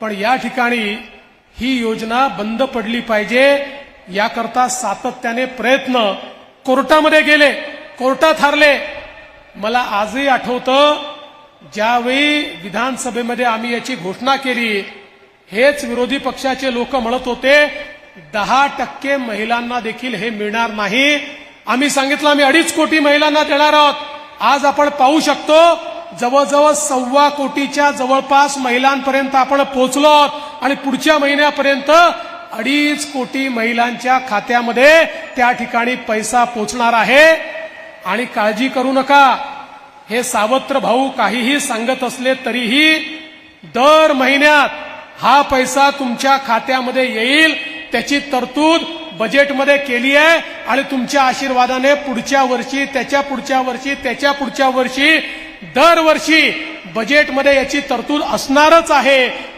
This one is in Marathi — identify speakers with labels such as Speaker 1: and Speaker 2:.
Speaker 1: पण या ठिकाणी ही योजना बंद पडली पाहिजे याकरता सातत्याने प्रयत्न कोर्टामध्ये गेले कोर्टात हारले. मला आजही आठवतं ज्यावेळी विधानसभेमध्ये आम्ही याची घोषणा केली हेच विरोधी पक्षाचे लोक म्हणत होते दहा टक्के महिलांना देखील हे मिळणार नाही. आम्ही सांगितलं आम्ही अडीच कोटी महिलांना देणार आहोत. आज आपण पाहू शकतो जवळजवळ सव्वा कोटीच्या जवळपास महिलांपर्यंत आपण पोहोचलो आणि पुढच्या महिन्यापर्यंत अडीच कोटी महिलांच्या खात्यामध्ये त्या ठिकाणी पैसा पोचणार आहे. आणि काळजी करू नका. हे सावत्र भाऊ काहीही सांगत असले तरीही दर महिन्यात हा पैसा तुमच्या खात्यामध्ये येईल. त्याची तरतूद बजेटमध्ये केली आहे. आणि तुमच्या आशीर्वादाने पुढच्या वर्षी त्याच्या पुढच्या वर्षी त्याच्या पुढच्या वर्षी दरवर्षी बजेटमध्ये याची तरतूद असणारच आहे.